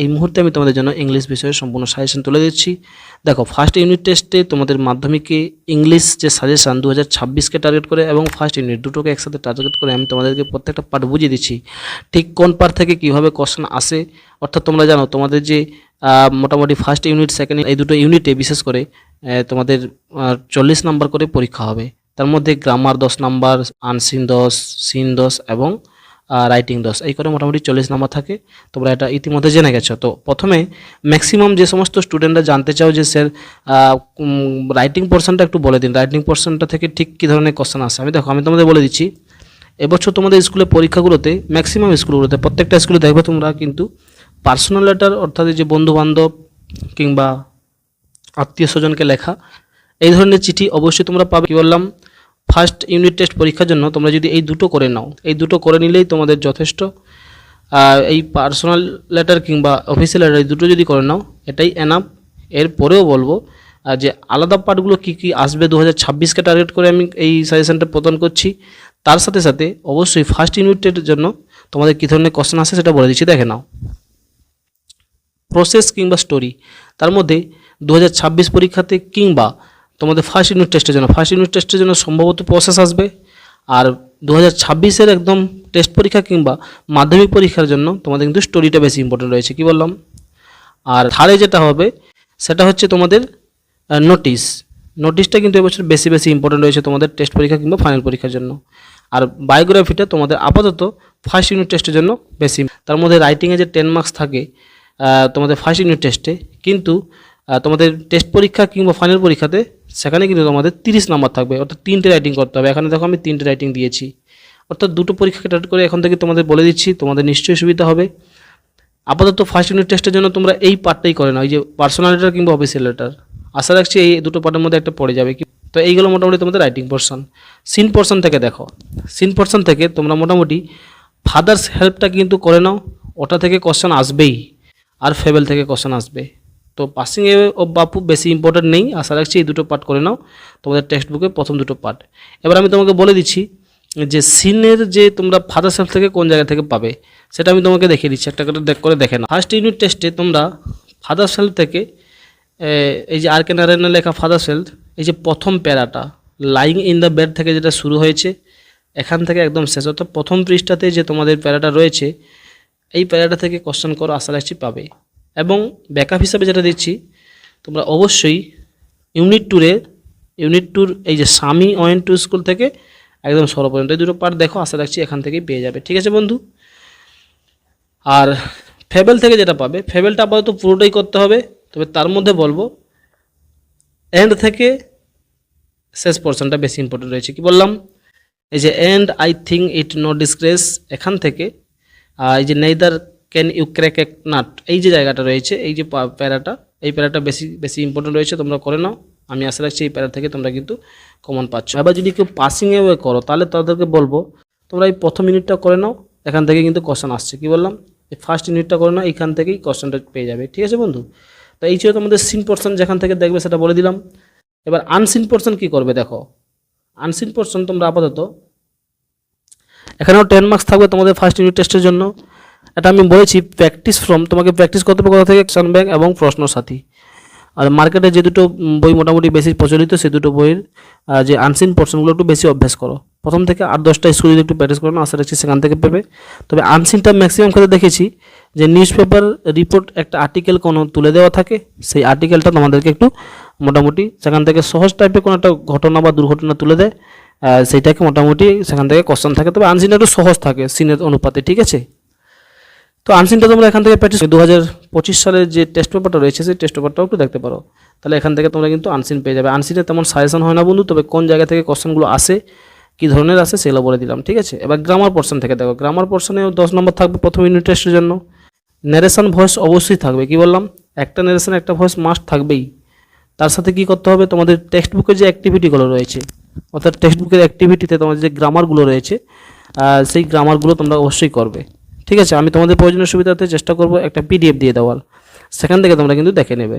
এই মুহূর্তে আমি তোমাদের জন্য ইংলিশ বিষয়ে সম্পূর্ণ সাজেশন তুলে দিচ্ছি। দেখো ফার্স্ট ইউনিট টেস্টে তোমাদের মাধ্যমিকে ইংলিশ যে সাজেশন দু হাজার ছাব্বিশকে টার্গেট করে এবং ফার্স্ট ইউনিট দুটোকে একসাথে টার্গেট করে আমি তোমাদেরকে প্রত্যেকটা পার্ট বুঝিয়ে দিচ্ছি। ঠিক কোন পার্ট থেকে কীভাবে কোশ্চেন আসে? অর্থাৎ তোমরা জানো, তোমাদের যে মোটামুটি ফার্স্ট ইউনিট সেকেন্ড এই দুটো ইউনিটে বিশেষ করে তোমাদের চল্লিশ নাম্বার করে পরীক্ষা হবে। তার মধ্যে গ্রামার দশ নাম্বার আনসিন দশ সিন দশ এবং রাইটিং দশ। এই করে মোটামুটি চল্লিশ নাম্বার থাকে। তোমরা এটা ইতিমধ্যে জেনে গেছো। তো প্রথমে ম্যাক্সিমাম যে সমস্ত স্টুডেন্টরা জানতে চাও যে স্যার রাইটিং পোর্শনটা একটু বলে দিন। রাইটিং পোর্শনটা থেকে ঠিক কী ধরনের কোশ্চেন আসে? আমি দেখো, আমি তোমাদের বলে দিচ্ছি। এবছর তোমাদের স্কুলে পরীক্ষাগুলোতে ম্যাক্সিমাম স্কুলগুলোতে, প্রত্যেকটা স্কুলে দেখবে তোমরা কিন্তু পার্সোনাল লেটার অর্থাৎ যে বন্ধু বান্ধব কিংবা আত্মীয় স্বজনকে লেখা, এই ধরনের চিঠি অবশ্যই তোমরা পাবে। কি বললাম? ফার্স্ট ইউনিট টেস্ট পরীক্ষার জন্য তোমরা যদি এই দুটো করে নাও, এই দুটো করে নিলেই তোমাদের যথেষ্ট। এই পার্সোনাল লেটার কিংবা অফিসিয়াল লেটার এই দুটো যদি করে নাও, এটাই এনাফ এর পরেও বলব যে আলাদা পার্টগুলো কী কী আসবে দু হাজার ছাব্বিশকে টার্গেট করে আমি এই সাজেশনটা প্রদান করছি। তার সাথে সাথে অবশ্যই ফার্স্ট ইউনিটের জন্য তোমাদের কী ধরনের কোশ্চেন আসে সেটা বলে দিচ্ছি, দেখে নাও। প্রসেস কিংবা স্টোরি তার মধ্যে দু হাজার ছাব্বিশ পরীক্ষাতে কিংবা তোমাদের ফার্স্ট ইউনিট টেস্টের জন্য। ফার্স্ট ইউনিট টেস্টের জন্য সম্ভবত প্রসেস আসবে। আর দু হাজার ছাব্বিশের একদম টেস্ট পরীক্ষা কিংবা মাধ্যমিক পরীক্ষার জন্য তোমাদের কিন্তু স্টোরিটা বেশি ইম্পর্টেন্ট রয়েছে, কি বললাম? আর থার্ডে যেটা হবে, সেটা হচ্ছে তোমাদের নোটিশ নোটিশটা কিন্তু এবছর বেশি বেশি ইম্পর্টেন্ট রয়েছে তোমাদের টেস্ট পরীক্ষা কিংবা ফাইনাল পরীক্ষার জন্য। আর বায়োগ্রাফিটা তোমাদের আপাতত ফার্স্ট ইউনিট টেস্টের জন্য বেশি। তার মধ্যে রাইটিংয়ে যে টেন মার্কস থাকে তোমাদের ফার্স্ট ইউনিট টেস্টে কিন্তু তোমাদের টেস্ট পরীক্ষা কিংবা ফাইনাল পরীক্ষাতে সেখানে কিন্তু তোমাদের তিরিশ নাম্বার থাকবে, অর্থাৎ তিনটে রাইটিং করতে হবে। এখানে দেখো আমি তিনটে রাইটিং দিয়েছি। অর্থাৎ দুটো পরীক্ষাকে টার্গেট করে এখন থেকে তোমাদের বলে দিচ্ছি, তোমাদের নিশ্চয়ই সুবিধা হবে। আপাতত ফার্স্ট ইউনিট টেস্টের জন্য তোমরা এই পার্টটাই করে না ওই যে পার্সোনাল লেটার কিংবা অফিসিয়াল লেটার আশা রাখছি এই দুটো পার্টের মধ্যে একটা পড়ে যাবে তো এইগুলো মোটামুটি তোমাদের রাইটিং পোর্শন সিন পোর্শন থেকে দেখো। সিন পোর্শন থেকে তোমরা মোটামুটি ফাদার্স হেল্পটা কিন্তু করে নাও, ওটা থেকে কোশ্চেন আসবেই। আর ফেবেল থেকে কোশ্চেন আসবে। তো পাসিং এ ও বাপু বেশি ইম্পর্টেন্ট নেই আশা রাখছি এই দুটো পার্ট করে নাও। তোমাদের টেক্সট বুকে প্রথম দুটো পার্ট এবার আমি তোমাকে বলে দিচ্ছি যে সিনের যে তোমরা ফাদার সেলফ থেকে কোন জায়গা থেকে পাবে, সেটা আমি তোমাকে দেখিয়ে দিচ্ছি। একটা করে করে দেখে নাও। ফার্স্ট ইউনিট টেস্টে তোমরা ফাদার সেলফ থেকে এই যে আর কে নারায়ণের লেখা ফাদার সেলফ এই যে প্রথম প্যারাটা লাইং ইন দ্য বেড থেকে যেটা শুরু হয়েছে, এখান থেকে একদম শেষ। অর্থাৎ প্রথম পৃষ্ঠাতে যে তোমাদের প্যারাটা রয়েছে, এই প্যারাটা থেকে কোশ্চেন করো আশা রাখছি পাবে। এবং ব্যাকআপ হিসাবে যেটা দিচ্ছি, তোমরা অবশ্যই ইউনিট ট্যুরে ইউনিট ট্যুর এই যে স্বামী ওয়েন টু স্কুল থেকে একদম সরো পর্যন্ত, এই দুটো পার্ট দেখো, আশা রাখছি এখান থেকেই পেয়ে যাবে, ঠিক আছে বন্ধু? আর ফেবেল থেকে যেটা পাবে ফেবেলটা আপাতত পুরোটাই করতে হবে, তবে তার মধ্যে বলব এন্ড থেকে শেষ পোর্শনটা বেশি ইম্পর্টেন্ট রয়েছে, কি বললাম? এই যে and I think it no disgrace এখান থেকে এই যে নেইদার ক্যান ইউ ক্র্যাক এক নাট এই যে জায়গাটা রয়েছে, এই যে প্যারাটা, এই প্যারাটা বেশি বেশি ইম্পর্টেন্ট রয়েছে, তোমরা করে নাও। আমি আশা রাখছি এই প্যারা থেকে তোমরা কিন্তু কমন পাচ্ছ। এবার যদি কেউ পাসিং পাসিংয়ে করো, তাহলে তাদেরকে বলব, তোমরা এই প্রথম ইউনিটটা করে নাও, এখান থেকে কিন্তু কোশ্চেন আসছে। কি বললাম? এই ফার্স্ট ইউনিটটা করে নাও এইখান থেকেই কোশ্চেনটা পেয়ে যাবে। ঠিক আছে বন্ধু? তো এই ছিল তোমাদের সিন পোর্শন যেখান থেকে দেখবে সেটা বলে দিলাম। এবার আনসিন পোর্শন কি করবে দেখো? আনসিন পোর্শন তোমরা আপাতত, এখানেও টেন মার্কস থাকবে তোমাদের ফার্স্ট ইউনিট টেস্টের জন্য। এটা আমি বলেছি প্র্যাকটিস ফ্রম তোমাকে প্র্যাকটিস করতে হবে কোথা থেকে? অ্যাকশন ব্যাংক এবং প্রশ্ন সাথী আর মার্কেটে যে দুটো বই মোটামুটি বেশি প্রচলিত, সে দুটো বইয়ের যে আনসিন পোর্শনগুলো একটু বেশি অভ্যাস করো। প্রথম থেকে আট দশটা স্কুল যদি একটু প্র্যাকটিস করো আশা রাখছি সেখান থেকে পেবে। তবে আনসিনটা ম্যাক্সিমাম ক্ষেত্রে দেখেছি? যে নিউজ পেপার রিপোর্ট একটা আর্টিকেল কোনো তুলে দেওয়া থাকে, সেই আর্টিকেলটা তোমাদেরকে একটু মোটামুটি সেখান থেকে সহজ টাইপের কোনো একটা ঘটনা বা দুর্ঘটনা তুলে দেয় সেইটাকে মোটামুটি সেখান থেকে কোশ্চেন থাকে। তবে আনসিনটা একটু সহজ থাকে সিনের অনুপাতে, ঠিক আছে? তো আনসিনটা তোমরা এখান থেকে প্র্যাকটিস দু হাজার পঁচিশ সালের যে টেস্ট পেপারটা রয়েছে, সেই টেস্ট পেপারটাও একটু দেখতে পারো। তাহলে এখান থেকে তোমরা কিন্তু আনসিন পেয়ে যাবে। আনসিনে তেমন সাজেশন হয় না বন্ধু, তবে কোন জায়গা থেকে কোশ্চেনগুলো আসে, কী ধরনের আসে, সেগুলো বলে দিলাম, ঠিক আছে? এবার গ্রামার পোর্শন থেকে দেখো। গ্রামার পোর্শনেও দশ নম্বর থাকবে প্রথম ইউনিট টেস্টের জন্য। ন্যারেশন ভয়েস অবশ্যই থাকবে, কি বললাম? একটা ন্যারেশন একটা ভয়েস মাস্ট থাকবেই। তার সাথে কি করতে হবে? তোমাদের টেক্সট বুকের যে অ্যাক্টিভিটিগুলো রয়েছে, অর্থাৎ টেক্সট বুকের অ্যাক্টিভিটিতে তোমাদের যে গ্রামারগুলো রয়েছে সেই গ্রামারগুলো তোমরা অবশ্যই করবে। ঠিক আছে? আমি তোমাদের প্রয়োজনীয় সুবিধাতে চেষ্টা করব একটা পিডিএফ দিয়ে দেওয়ার। সেখান থেকে তোমরা কিন্তু দেখে নেবে।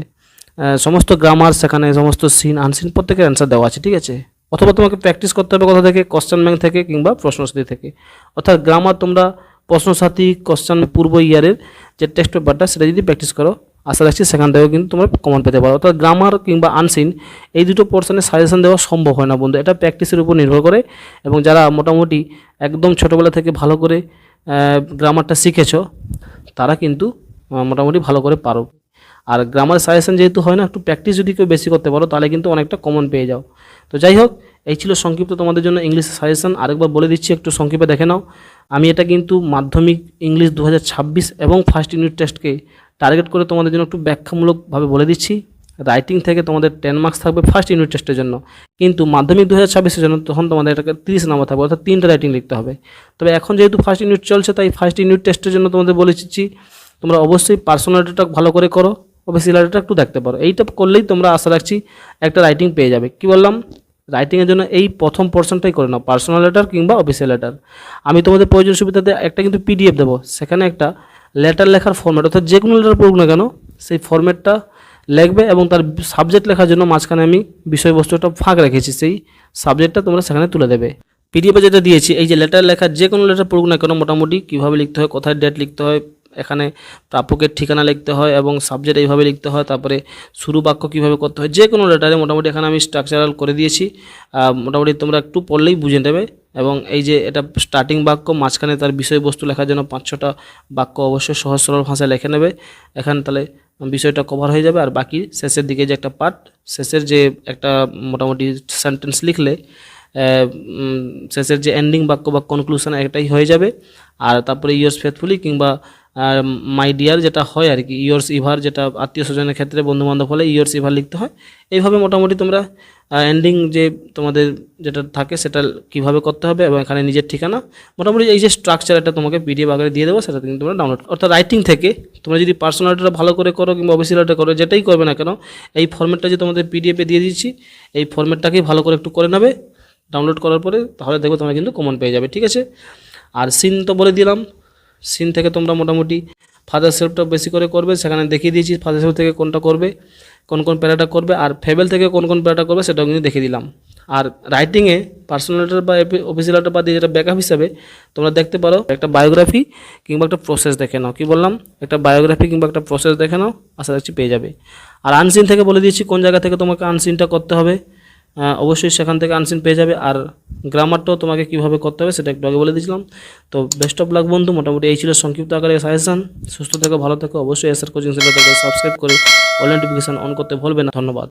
সমস্ত গ্রামার সেখানে, সমস্ত সিন আনসিন প্রত্যেকের অ্যান্সার দেওয়া আছে, ঠিক আছে? অথবা তোমাকে প্র্যাকটিস করতে হবে কোথা থেকে কোশ্চেন ব্যাংক থেকে কিংবা প্রশ্নশ্রী থেকে। অর্থাৎ গ্রামার তোমরা প্রশ্নসাথী কোশ্চেন পূর্ব ইয়ারের যে টেস্ট পেপারটা সেটা যদি প্র্যাকটিস করো, আশা রাখছি সেখান থেকেও কিন্তু তোমরা কমন পেতে পারো। অর্থাৎ গ্রামার কিংবা আনসিন এই দুটো পোর্শনে সাজেশন দেওয়া সম্ভব হয় না বন্ধু। এটা প্র্যাকটিসের উপর নির্ভর করে এবং যারা মোটামুটি একদম ছোটোবেলা থেকে ভালো করে গ্রামারটা শিখেছো, তারা কিন্তু মোটামুটি ভালো করে পারো। আর গ্রামার সাজেশন যেহেতু হয় না, একটু প্র্যাকটিস যদি কেউ বেশি করতে পারো, তাহলে কিন্তু অনেকটা কমন পেয়ে যাও। তো যাই হোক, এই ছিল সংক্ষিপ্ত তোমাদের জন্য ইংলিশ সাজেশন আরেকবার বলে দিচ্ছি, একটু সংক্ষেপে দেখে নাও। আমি এটা কিন্তু মাধ্যমিক ইংলিশ দু হাজার ছাব্বিশ এবং ফার্স্ট ইউনিট টেস্টকে টার্গেট করে তোমাদের জন্য একটু ব্যাখ্যামূলকভাবে বলে দিচ্ছি। রাইটিং থেকে তোমাদের টেন মার্কস থাকবে ফার্স্ট ইউনিট টেস্টের জন্য। কিন্তু মাধ্যমিক দু হাজার ছাব্বিশের জন্য তখন তোমাদের এটাকে তিরিশ নাম্বার থাকবে, অর্থাৎ তিনটা রাইটিং লিখতে হবে। তবে এখন যেহেতু ফার্স্ট ইউনিট চলছে, তাই ফার্স্ট ইউনিট টেস্টের জন্য তোমাদের বলেছি তোমরা অবশ্যই পার্সোনালিটিটা ভালো করে করো অফিসিয়ালিটিটা একটু দেখতে পারো। এইটা করলেই তোমরা আশা রাখছি একটা রাইটিং পেয়ে যাবে। কি বললাম? রাইটিংয়ের জন্য এই প্রথম পোর্শনটাই করে নাও পার্সোনাল লেটার কিংবা অফিসিয়াল লেটার আমি তোমাদের প্রয়োজন সুবিধাতে একটা কিন্তু পিডিএফ দেবো। সেখানে একটা লেটার লেখার ফর্ম্যাট অর্থাৎ যে কোনো লেটার পড়ুক না কেন, সেই ফর্ম্যাটটা লিখবে এবং তার সাবজেক্ট লেখার জন্য মাঝখানে আমি বিষয়বস্তুটা ফাঁক রেখেছি, সেই সাবজেক্টটা তোমরা সেখানে তুলে দেবে। পিডিএফে যেটা দিয়েছি, এই যে লেটার লেখার যে কোনো লেটার পড়ুক না কেন মোটামুটি কীভাবে লিখতে হয়, কোথায় ডেট লিখতে হয়, এখানে প্রাপকের ঠিকানা লিখতে হয় এবং সাবজেক্ট এইভাবে লিখতে হয়, তারপরে শুরু বাক্য কীভাবে করতে হয়, যে কোনো লেটারে মোটামুটি এখানে আমি স্ট্রাকচারাল করে দিয়েছি। মোটামুটি তোমরা একটু পড়লেই বুঝে নেবে এবং এই যে এটা স্টার্টিং বাক্য, মাঝখানে তার বিষয়বস্তু লেখার জন্য পাঁচ ছটা বাক্য অবশ্যই সহজ সরল ভাষায় লিখে নেবে। এখানে তাহলে বিষয়টা কভার হয়ে যাবে। আর বাকি শেষের দিকে যে একটা পার্ট শেষের যে একটা মোটামুটি সেন্টেন্স লিখলে শেষের যে এন্ডিং বাক্য বা কনক্লুশন একটাই হয়ে যাবে। আর তারপরে ইয়ার্স ফেথফুলি কিংবা মাই ডিয়ার যেটা হয় আর কি ইয়ার্স ইভার যেটা আত্মীয় স্বজনের ক্ষেত্রে বন্ধু বান্ধব হলে ইয়ার্স ইভার লিখতে হয়। এইভাবে মোটামুটি তোমরা এন্ডিং যে তোমাদের যেটা থাকে সেটা কীভাবে করতে হবে এবং এখানে নিজের ঠিকানা, মোটামুটি এই যে স্ট্রাকচার এটা তোমাকে পিডিএফ আকারে দিয়ে দেবো, সেটা কিন্তু তোমরা ডাউনলোড অর্থাৎ রাইটিং থেকে তোমরা যদি পার্সোনালিটিটা ভালো করে করো কিংবা অফিসিয়ালিটা করো, যেটাই করবে না কেন, এই ফর্মেটটা যে তোমাদের পিডিএফে দিয়ে দিচ্ছি, এই ফর্মেটটাকেই ভালো করে একটু করে নেবে ডাউনলোড করার পরে তাহলে দেখবে তোমরা কিন্তু কমন পেয়ে যাবে, ঠিক আছে? আর সিন তো বলে দিলাম সিন থেকে তোমরা মোটামুটি ফাদার সেলফটা বেশি করে করবে, সেখানে দেখিয়ে দিয়েছি ফাদার সেলফ থেকে কোনটা করবে, কোন কোন প্যারাটা করবে, আর ফেবেল থেকে কোন কোন প্যারাটা করবে সেটাও কিন্তু দেখিয়ে দিলাম। আর রাইটিংয়ে পার্সোনালিটার বা অফিসিয়ালটা বা দিয়ে যেটা ব্যাকআপ হিসাবে তোমরা দেখতে পারো, একটা বায়োগ্রাফি কিংবা একটা প্রসেস দেখে নাও। কি বললাম? একটা বায়োগ্রাফি কিংবা একটা প্রসেস দেখে নাও, আশা রাখছি পেয়ে যাবে। আর আনসিন থেকে বলে দিয়েছি কোন জায়গা থেকে তোমাকে আনসিনটা করতে হবে। অবশ্যই সেখান থেকে আনসিন পেয়ে যাবে। আর গ্রামারটাও তোমাকে কীভাবে করতে হবে সেটা একটু আগে বলে দিয়েছিলাম। তো বেস্ট অফ লাক বন্ধু, মোটামুটি এই ছিল সংক্ষিপ্ত আকারে সাজেশান সুস্থ থেকো, ভালো থেকো, অবশ্যই এসআর কোচিং সেন্টার থেকে সাবস্ক্রাইব করে অল নোটিফিকেশান অন করতে ভুলবে না। ধন্যবাদ।